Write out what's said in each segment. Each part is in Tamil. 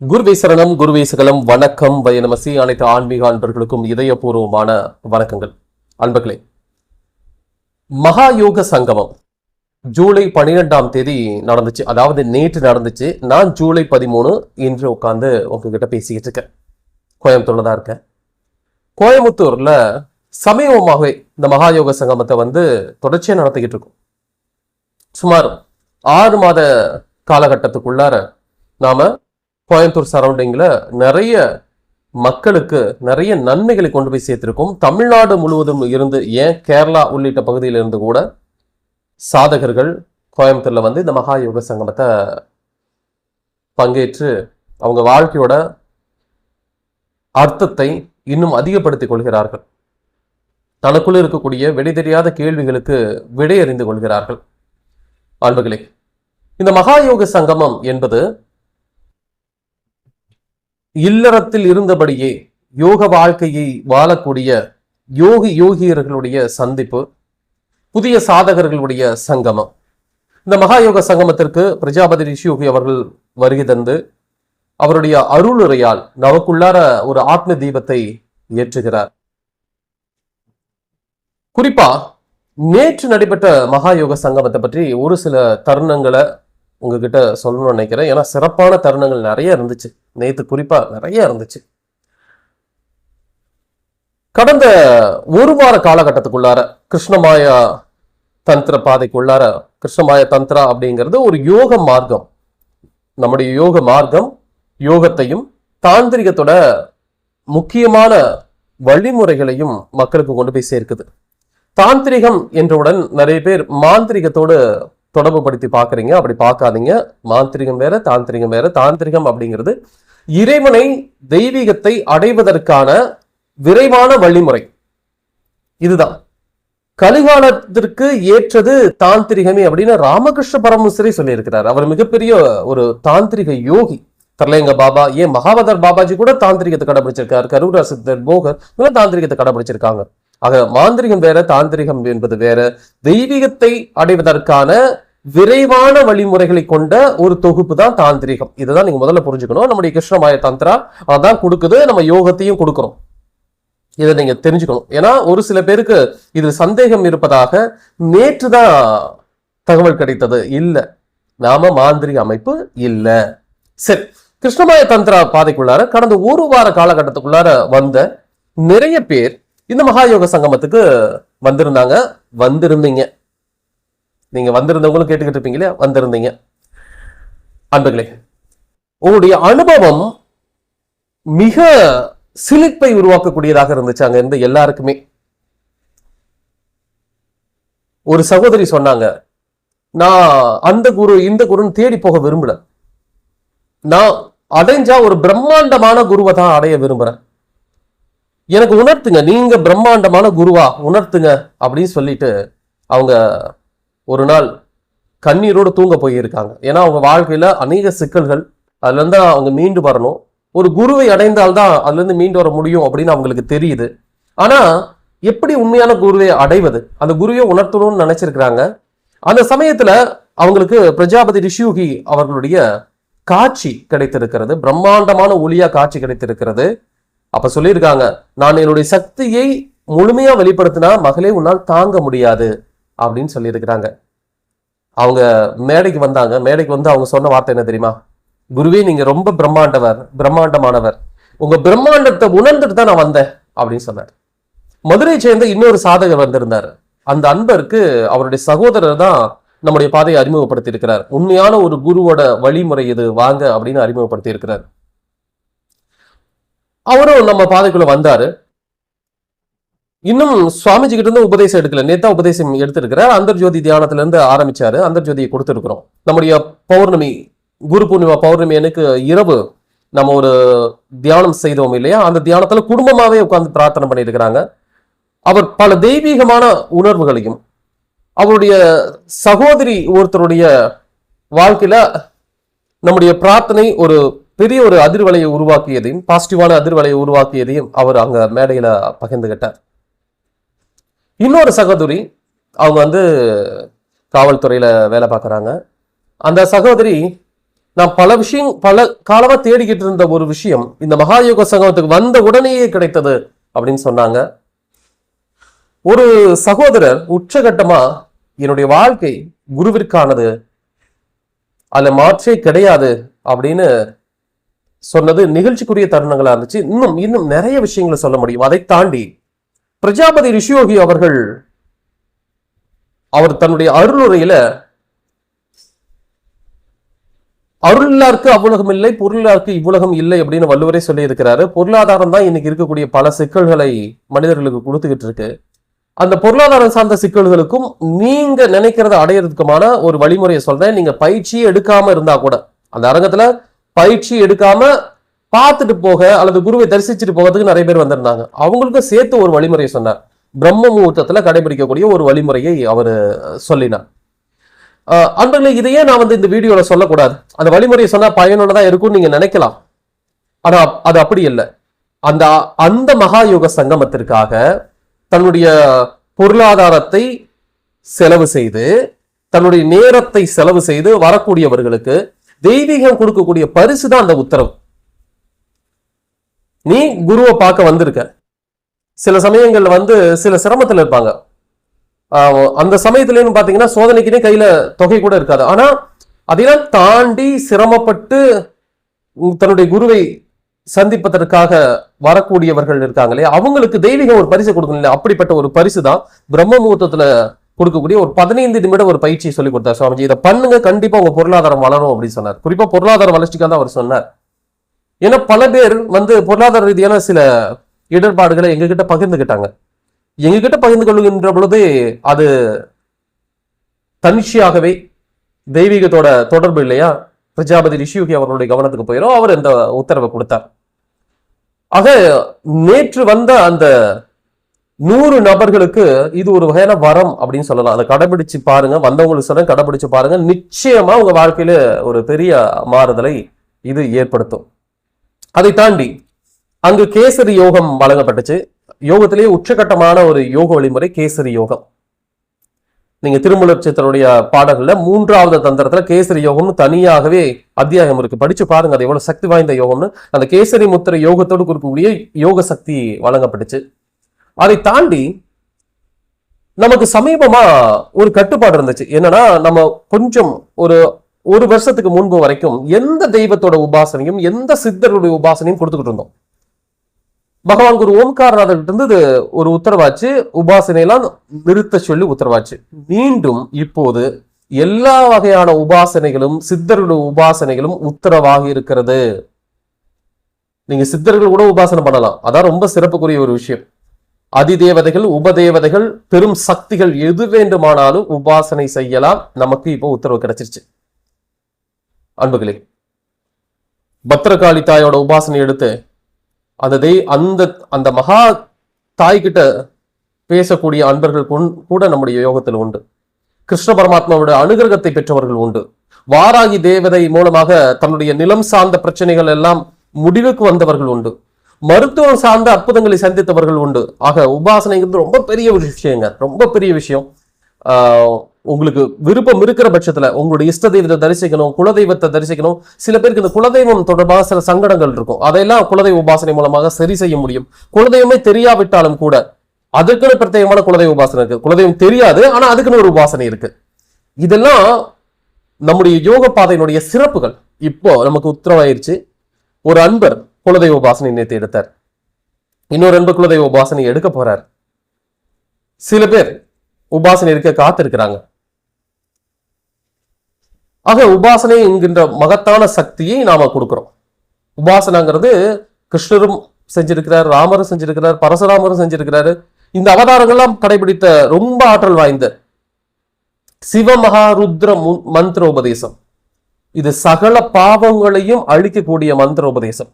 குருவே சரணம் குருவே சகலம் வணக்கம். வயநமசி அனைத்து ஆன்மீக அன்பர்களுக்கும் இதயபூர்வமான வணக்கங்கள். அன்பர்களே மகா யோக சங்கமம் ஜூலை பனிரெண்டாம் தேதி நடந்துச்சு. அதாவது நேற்று நடந்துச்சு. நான் ஜூலை பதிமூணு இன்று உட்காந்து உங்ககிட்ட பேசிக்கிட்டு இருக்கேன். கோயம்புத்தூர்ல தான் இருக்கேன். கோயம்புத்தூர்ல சமீபமாகவே இந்த மகா யோக சங்கமத்தை வந்து தொடர்ச்சியாக நடத்திக்கிட்டு இருக்கோம். சுமார் ஆறு மாத காலகட்டத்துக்குள்ளார நாம கோயம்புத்தூர் சரௌண்டிங்கில் நிறைய மக்களுக்கு நிறைய நன்மைகளை கொண்டு போய் சேர்த்திருக்கும். தமிழ்நாடு முழுவதும் இருந்து ஏன் கேரளா உள்ளிட்ட பகுதியிலிருந்து கூட சாதகர்கள் கோயம்புத்தூரில் வந்து இந்த மகா யோக சங்கமத்தை பங்கேற்று அவங்க வாழ்க்கையோட அர்த்தத்தை இன்னும் அதிகப்படுத்திக் கொள்கிறார்கள். தனக்குள்ள இருக்கக்கூடிய விடை தெரியாத கேள்விகளுக்கு விடை அறிந்து கொள்கிறார்கள். அன்புகளே இந்த மகா யோக சங்கமம் என்பது இல்லறத்தில் இருந்தபடியே யோக வாழ்க்கையை வாழக்கூடிய யோகி யோகியர்களுடைய சந்திப்பு புதிய சாதகர்களுடைய சங்கமம். இந்த மகா யோக சங்கமத்திற்கு பிரஜாபதி ரிஷியோகி அவர்கள் வருகை தந்து அவருடைய அருளுரையால் நமக்குள்ளார ஒரு ஆத்ம தீபத்தை ஏற்றுகிறார். குறிப்பா நேற்று நடைபெற்ற மகா யோக சங்கமத்தை பற்றி ஒரு சில தருணங்களை உங்ககிட்ட சொல்லணும்னு நினைக்கிறேன். ஏன்னா சிறப்பான தருணங்கள் நிறைய இருந்துச்சு. நேற்று குறிப்பா நிறைய இருந்துச்சு. கடந்த ஒரு வார காலகட்டத்துக்குள்ளார கிருஷ்ணமாயா தந்திர பாதைக்குள்ளார கிருஷ்ணமாய தந்திரா அப்படிங்கிறது ஒரு யோக மார்க்கம். நம்முடைய யோக மார்க்கம் யோகத்தையும் தாந்திரிகத்தோட முக்கியமான வழிமுறைகளையும் மக்களுக்கு கொண்டு போய் சேர்க்குது. தாந்திரிகம் என்றவுடன் நிறைய பேர் மாந்திரிகத்தோடு தொடர்பு படுத்தி பார்க்குறீங்க. அப்படி பார்க்காதீங்க. மாந்திரிகம் வேற தாந்திரிகம் வேற. தாந்திரிகம் அப்படிங்கிறது இறைவனை தெய்வீகத்தை அடைவதற்கான விரைவான வழிமுறை. இதுதான். கலிகாலத்திற்கு ஏற்றது தாந்திரிகமே அப்படின்னு ராமகிருஷ்ண பரமஹம்சரே சொல்லியிருக்கிறார். அவர் மிகப்பெரிய ஒரு தாந்திரிக யோகி. தர்லேங்க பாபா ஏன் மகாவதர் பாபாஜி கூட தாந்திரிகத்தை கடைபிடிச்சிருக்காரு. கரூரா சித்தர் போகர் இவங்க தாந்திரிகத்தை கடைபிடிச்சிருக்காங்க. ஆக மாந்திரிகம் வேற தாந்திரிகம் என்பது வேற. தெய்வீகத்தை அடைவதற்கான விரைவான வழிமுறைகளை கொண்ட ஒரு தொகுப்பு தான் தாந்திரிகம். இதுதான் நீங்க முதல்ல புரிஞ்சுக்கணும். நம்முடைய கிருஷ்ணமாய தந்திரா அதான் கொடுக்குது நம்ம யோகத்தையும் கொடுக்குறோம் இதை நீங்க தெரிஞ்சுக்கணும். ஏன்னா ஒரு சில பேருக்கு இது சந்தேகம் இருப்பதாக நேற்று தான் தகவல் கிடைத்தது. இல்ல. நாம மாந்திரிக அமைப்பு இல்ல. சரி. கிருஷ்ணமாய தந்திரா பாதைக்குள்ளார கடந்த ஒரு வார காலகட்டத்துக்குள்ளார வந்த நிறைய பேர் இந்த மகாயோக சங்கமத்துக்கு வந்திருந்தாங்க. வந்திருந்தீங்க. நீங்க வந்திருந்தவங்களும் கேட்டுக்கிட்டு இருப்பீங்களே வந்திருந்தீங்க. அன்புகளே உங்களுடைய அனுபவம் மிக சிலிப்பை உருவாக்கக்கூடியதாக இருந்துச்சு அங்க இருந்த எல்லாருக்குமே. ஒரு சகோதரி சொன்னாங்க நான் அந்த குரு இந்த குருன்னு தேடி போக விரும்பல. நான் அடைஞ்சா ஒரு பிரம்மாண்டமான குருவை தான் அடைய விரும்புறேன். எனக்கு உணர்த்துங்க நீங்க பிரம்மாண்டமான குருவா உணர்த்துங்க அப்படின்னு சொல்லிட்டு அவங்க ஒரு நாள் கண்ணீரோடு தூங்க போயிருக்காங்க. ஏன்னா அவங்க வாழ்க்கையில அநேக சிக்கல்கள் அதுலேருந்து அவங்க மீண்டு வரணும். ஒரு குருவை அடைந்தால்தான் அதுலேருந்து மீண்டு வர முடியும் அப்படின்னு அவங்களுக்கு தெரியுது. ஆனால் எப்படி உண்மையான குருவை அடைவது? அந்த குருவை உணர்த்தணும்னு நினைச்சிருக்கிறாங்க. அந்த சமயத்தில் அவங்களுக்கு பிரஜாபதி ரிஷியூகி அவர்களுடைய காட்சி கிடைத்திருக்கிறது. பிரம்மாண்டமான ஒளியா காட்சி கிடைத்திருக்கிறது. அப்ப சொல்லியிருக்காங்க நான் என்னுடைய சக்தியை முழுமையா வெளிப்படுத்தினா மகளே உன்னால் தாங்க முடியாது அப்படின்னு சொல்லியிருக்கிறாங்க. அவங்க மேடைக்கு வந்தாங்க. மேடைக்கு வந்து அவங்க சொன்ன வார்த்தை என்ன தெரியுமா? குருவே நீங்க ரொம்ப பிரம்மாண்டவர் பிரம்மாண்டமானவர். உங்க பிரம்மாண்டத்தை உணர்ந்துட்டு தான் நான் வந்தேன் அப்படின்னு சொன்னார். மதுரை சேர்ந்த இன்னொரு சாதகர் வந்திருந்தார். அந்த அன்பருக்கு அவருடைய சகோதரர் தான் நம்முடைய பாதையை அறிமுகப்படுத்தி இருக்கிறார் உண்மையான ஒரு குருவோட வழிமுறை இது. வாங்க அப்படின்னு அறிமுகப்படுத்தி இருக்கிறார் அவரும் நம்ம பாதைக்குள்ள வந்தாரு. இன்னும் சுவாமிஜி கிட்ட இருந்து உபதேசம் எடுக்கல. நேத்தா உபதேசம் எடுத்திருக்கிறார். அந்தர்ஜோதி தியானத்துல இருந்து ஆரம்பிச்சாரு. அந்தர்ஜோதியை கொடுத்துருக்குறோம். நம்முடைய பௌர்ணமி குரு பூர்ணிமா பௌர்ணமி எனக்கு இரவு நம்ம ஒரு தியானம் செய்தோம் இல்லையா? அந்த தியானத்துல குடும்பமாவே உட்கார்ந்து பிரார்த்தனை பண்ணியிருக்கிறாங்க. அவர் பல தெய்வீகமான உணர்வுகளையும் அவருடைய சகோதரி ஒருத்தருடைய வாழ்க்கையில நம்முடைய பிரார்த்தனை ஒரு பெரிய ஒரு அதிர்வலையை உருவாக்கியதையும் பாசிட்டிவான அதிர்வலையை உருவாக்கியதையும் அவர் அங்க மேடையில பகிர்ந்துகிட்டார். இன்னொரு சகோதரி அவங்க வந்து காவல்துறையில வேலை பார்க்குறாங்க. அந்த சகோதரி நான் பல விஷயம் பல காலமா தேடிக்கிட்டு இருந்த ஒரு விஷயம் இந்த மகாயோக சங்கமத்துக்கு வந்த உடனேயே கிடைத்தது அப்படின்னு சொன்னாங்க. ஒரு சகோதரர் உச்சகட்டமா என்னுடைய வாழ்க்கை குருவிற்கானது அதுல மாற்றே கிடையாது அப்படின்னு சொன்னது நிகழ்ச்சிக்குரிய தருணங்களா இருந்துச்சு. இன்னும் இன்னும் நிறைய விஷயங்களை சொல்ல முடியும். அதை தாண்டி பிரஜாபதி ரிஷியோகி அவர்கள் அவர் தன்னுடைய அருளுரையில அருளாருக்கு அவ்வுலகம் இல்லை பொருளாருக்கு இவ்வுலகம் இல்லை அப்படின்னு வள்ளுவரே சொல்லி இருக்கிறாரு பொருளாதாரம் தான் இன்னைக்கு இருக்கக்கூடிய பல சிக்கல்களை மனிதர்களுக்கு கொடுத்துக்கிட்டு இருக்கு. அந்த பொருளாதாரம் சார்ந்த சிக்கல்களுக்கும் நீங்க நினைக்கிறத அடையிறதுக்குமான ஒரு வழிமுறையை சொல்றேன். நீங்க பயிற்சியே எடுக்காம இருந்தா கூட அந்த அரங்கத்துல பயிற்சி எடுக்காம பார்த்துட்டு போக அல்லது குருவை தரிசிச்சுட்டு போகிறதுக்கு நிறைய பேர் வந்திருந்தாங்க. அவங்களுக்கும் சேர்த்து ஒரு வழிமுறையை சொன்னார். பிரம்ம முகூர்த்தத்தில் கடைபிடிக்கக்கூடிய ஒரு வழிமுறையை அவர் சொல்லினார். ஆஹ் அன்பர்களே இதையே நான் வந்து இந்த வீடியோவில் சொல்லக்கூடாது. அந்த வழிமுறையை சொன்னால் பயனுள்ளதா இருக்கும்னு நீங்கள் நினைக்கலாம். ஆனால் அது அப்படி இல்லை. அந்த அந்த மகாயோக சங்கமத்திற்காக தன்னுடைய பொருளாதாரத்தை செலவு செய்து தன்னுடைய நேரத்தை செலவு செய்து வரக்கூடியவர்களுக்கு தெய்வீகம் கொடுக்கக்கூடிய பரிசு தான் அந்த உத்தரவு. நீ குருவை பார்க்க வந்திருக்க. சில சமயங்கள்ல வந்து சில சிரமத்தில் இருப்பாங்க. அந்த சமயத்துலன்னு பார்த்தீங்கன்னா சோதனைக்குனே கையில தொகை கூட இருக்காது. ஆனா அதெல்லாம் தாண்டி சிரமப்பட்டு தன்னுடைய குருவை சந்திப்பதற்காக வரக்கூடியவர்கள் இருக்காங்களே அவங்களுக்கு தெய்வீகம் ஒரு பரிசு கொடுக்கணும் இல்லை அப்படிப்பட்ட ஒரு பரிசு தான் பிரம்ம முகூர்த்தத்துல கொடுக்கக்கூடிய ஒரு பதினைந்து நிமிடம் ஒரு பயிற்சியை சொல்லி கொடுத்தார் சுவாமிஜி. இதை பண்ணுங்க கண்டிப்பா உங்க பொருளாதாரம் வளரும் அப்படின்னு சொன்னார். குறிப்பா பொருளாதார வளர்ச்சிக்காக தான் அவர் சொன்னார். ஏன்னா பல பேர் வந்து பொருளாதார ரீதியான சில இடர்பாடுகளை எங்ககிட்ட பகிர்ந்துக்கிட்டாங்க எங்ககிட்ட பகிர்ந்து கொள்கின்ற பொழுது அது தனிச்சையாகவே தெய்வீகத்தோட தொடர்பு இல்லையா? பிரஜாபதி ரிஷியுகி அவர்களுடைய கவனத்துக்கு போயிடும் அவர் இந்த உத்தரவை கொடுத்தார். ஆக நேற்று வந்த அந்த நூறு நபர்களுக்கு இது ஒரு வகையான வரம் அப்படின்னு சொல்லலாம். அதை கடைபிடிச்சு பாருங்க. வந்தவங்களுக்கு சொல்ல கடைபிடிச்சு பாருங்க. நிச்சயமா உங்க வாழ்க்கையில ஒரு பெரிய மாறுதலை இது ஏற்படுத்தும். அதை தாண்டி அங்கு கேசரி யோகம் வழங்கப்பட்டுச்சு. யோகத்திலேயே உச்சகட்டமான ஒரு யோக வழிமுறை கேசரி யோகம். நீங்க திருமலர் சித்தருடைய பாடல்கள்ல மூன்றாவது தந்திரத்துல கேசரி யோகம்னு தனியாகவே அத்தியாயம் இருக்கு. படிச்சு பாருங்க அது எவ்வளவு சக்தி வாய்ந்த யோகம்னு. அந்த கேசரி முத்திரை யோகத்தோடு கொடுக்கக்கூடிய யோக சக்தி வழங்கப்பட்டுச்சு. அதை தாண்டி நமக்கு சமீபமா ஒரு கட்டுப்பாடு இருந்துச்சு. என்னன்னா நம்ம கொஞ்சம் ஒரு ஒரு வருஷத்துக்கு முன்பு வரைக்கும் எந்த தெய்வத்தோட உபாசனையும் எந்த சித்தருடைய உபாசனையும் கொடுத்துக்கிட்டு இருந்தோம். பகவான் குரு ஓம்காரநாதர்கிட்ட இருந்து ஒரு உத்தரவாச்சு உபாசனையெல்லாம் நிறுத்த சொல்லி உத்தரவாச்சு. மீண்டும் இப்போது எல்லா வகையான உபாசனைகளும் சித்தர்களுடைய உபாசனைகளும் உத்தரவாகி இருக்கிறது. நீங்க சித்தர்கள் கூட உபாசனை பண்ணலாம். அதான் ரொம்ப சிறப்புக்குரிய ஒரு விஷயம். அதிதேவதைகள் உபதேவதைகள் பெரும் சக்திகள் எது வேண்டுமானாலும் உபாசனை செய்யலாம். நமக்கு இப்போ உத்தரவு கிடைச்சிருச்சு. அன்புகளே பத்திரகாளி தாயோட உபாசனை எடுத்து அந்த தெய் அந்த அந்த மகா தாய்கிட்ட பேசக்கூடிய அன்பர்கள் கூட நம்முடைய யோகத்தில் உண்டு. கிருஷ்ண பரமாத்மாவோட அனுகிரகத்தை பெற்றவர்கள் உண்டு. வாராகி தேவதை மூலமாக தன்னுடைய நிலம் சார்ந்த பிரச்சனைகள் எல்லாம் முடிவுக்கு வந்தவர்கள் உண்டு. மருத்துவம் சார்ந்த அற்புதங்களை சந்தித்தவர்கள் உண்டு. ஆக உபாசனைங்கிறது ரொம்ப பெரிய ஒரு விஷயங்க. ரொம்ப பெரிய விஷயம். உங்களுக்கு விருப்பம் இருக்கிற பட்சத்தில் உங்களுடைய இஷ்ட தெய்வத்தை தரிசிக்கணும் குலதெய்வத்தை தரிசிக்கணும். சில பேருக்கு இந்த குலதெய்வம் தொடர்பாக சில சங்கடங்கள் இருக்கும். அதையெல்லாம் குலதெய்வ உபாசனை மூலமாக சரி செய்ய முடியும். குலதெய்வமே தெரியாவிட்டாலும் கூட அதுக்குன்னு பிரத்யேகமான குலதெய்வ உபாசனை இருக்கு. குலதெய்வம் தெரியாது ஆனா அதுக்குன்னு ஒரு உபாசனை இருக்கு. இதெல்லாம் நம்முடைய யோக பாதையினுடைய சிறப்புகள். இப்போ நமக்கு உத்தரவாயிருச்சு ஒரு அன்பர் குலதெய்வ உபாசனை நேற்று எடுத்தார். இன்னொரு அன்பு குலதெய்வ உபாசனை எடுக்க போறார். சில பேர் உபாசனை இருக்க காத்திருக்கிறாங்க. ஆக உபாசனை என்கின்ற மகத்தான சக்தியை நாம கொடுக்கிறோம். உபாசனாங்கிறது கிருஷ்ணரும் செஞ்சிருக்கிறார் ராமரும் செஞ்சிருக்கிறார் பரசுராமரும் செஞ்சிருக்கிறாரு. இந்த அவதாரங்கள்லாம் கடைபிடித்த ரொம்ப ஆற்றல் வாய்ந்த சிவமகாருத்ர ருத்ர மந்திர உபதேசம் இது சகல பாவங்களையும் அழிக்கக்கூடிய மந்திர உபதேசம்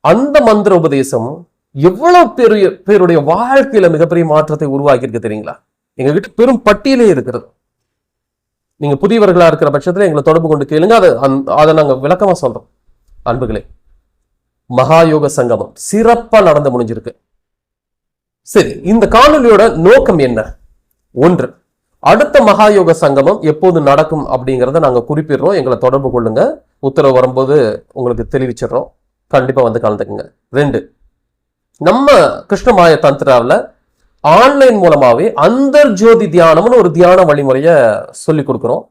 அந்த மந்திர உபதேசம் எவ்வளவு பெரிய பேருடைய வாழ்க்கையில மிகப்பெரிய மாற்றத்தை உருவாக்கி இருக்கு தெரியுங்களா? எங்ககிட்ட பெரும் பட்டியலே இருக்கிறது. நீங்க புதியவர்களா இருக்கிற பட்சத்துல எங்களை தொடர்பு கொண்டு கேளுங்க. அதை அதை நாங்க விளக்கமா சொல்றோம். அன்புகளே மகாயோக சங்கமம் சிறப்பா நடந்து முடிஞ்சிருக்கு. சரி இந்த காணொலியோட நோக்கம் என்ன? ஒன்று அடுத்த மகாயோக சங்கமம் எப்போது நடக்கும் அப்படிங்கிறத நாங்கள் குறிப்பிடுறோம். எங்களை தொடர்பு கொள்ளுங்க. உத்தரவு வரும்போது உங்களுக்கு தெளிவிச்சிடுறோம். கண்டிப்பாக வந்து கலந்துக்குங்க. ரெண்டு நம்ம கிருஷ்ணமாய தந்திராவில் ஆன்லைன் மூலமாகவே அந்தர் ஜோதி தியானம்னு ஒரு தியான வழிமுறையை சொல்லி கொடுக்குறோம்.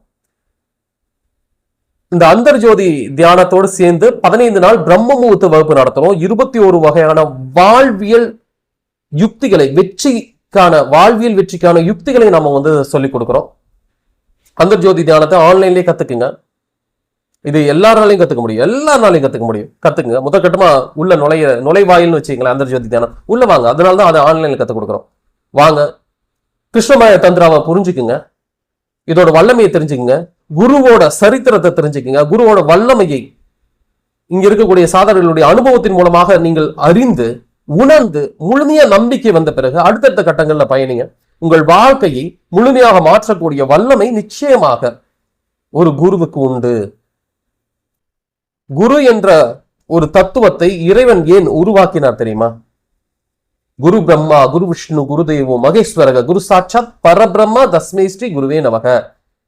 இந்த அந்தர் ஜோதி தியானத்தோடு சேர்ந்து பதினைந்து நாள் பிரம்ம முகூர்த்த வகுப்பு நடத்துகிறோம் இருபத்தி ஒரு வகையான வாழ்வியல் யுக்திகளை வெற்றிக்கான வாழ்வியல் வெற்றிக்கான யுக்திகளை நம்ம வந்து சொல்லி கொடுக்குறோம். அந்தர் ஜோதி தியானத்தை ஆன்லைன்லேயே கற்றுக்குங்க இது எல்லாராலையும் கத்துக்க முடியும். எல்லாராலையும் கத்துக்க முடியும். கத்துக்குங்க. முதற்கட்டமா உள்ள நுழைய நுழைவாயில்னு வச்சுங்களேன் அந்த ஜோதி தியானம். உள்ள வாங்க. அதனால தான் அதை ஆன்லைன்ல கத்துக் கொடுக்குறோம். வாங்க. கிருஷ்ணமாய தந்திராவை புரிஞ்சுக்குங்க. இதோட வல்லமையை தெரிஞ்சுக்குங்க. குருவோட சரித்திரத்தை தெரிஞ்சுக்குங்க. குருவோட வல்லமையை இங்க இருக்கக்கூடிய சாதனைகளுடைய அனுபவத்தின் மூலமாக நீங்கள் அறிந்து உணர்ந்து முழுமையா நம்பிக்கை வந்த பிறகு அடுத்தடுத்த கட்டங்கள்ல பயணிங்க. உங்கள் வாழ்க்கையை முழுமையாக மாற்றக்கூடிய வல்லமை நிச்சயமாக ஒரு குருவுக்கு உண்டு. குரு என்ற ஒரு தத்துவத்தை இறைவன் ஏன் உருவாக்கினார் தெரியுமா? குரு பிரம்மா குரு விஷ்ணு குரு தெய்வோ மகேஸ்வரக குரு சாட்சாத் பரபிரம்மா தஸ்மே ஸ்ரீ குருவே நமக.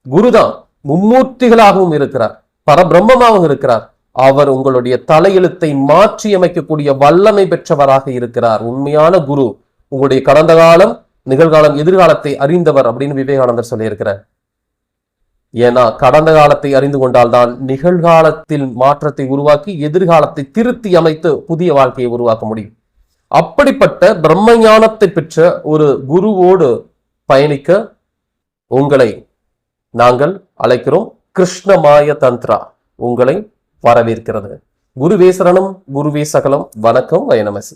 குருதான் மும்மூர்த்திகளாகவும் இருக்கிறார் பரபிரம்மமாகவும் இருக்கிறார். அவர் உங்களுடைய தலையெழுத்தை மாற்றி அமைக்கக்கூடிய வல்லமை பெற்றவராக இருக்கிறார். உண்மையான குரு உங்களுடைய கடந்த காலம் நிகழ்காலம் எதிர்காலத்தை அறிந்தவர் அப்படின்னு விவேகானந்தர் சொல்லியிருக்கிறார். ஏன்னா கடந்த காலத்தை அறிந்து கொண்டால்தான் நிகழ்காலத்தில் மாற்றத்தை உருவாக்கி எதிர்காலத்தை திருத்தி அமைத்து புதிய வாழ்க்கையை உருவாக்க முடியும். அப்படிப்பட்ட பிரம்ம ஞானத்தை பெற்ற ஒரு குருவோடு பயணிக்க உங்களை நாங்கள் அழைக்கிறோம். கிருஷ்ணமாய தந்திரா உங்களை வரவேற்கிறது. குருவே சரணம் குருவே சகலம். வணக்கம் வயநமசி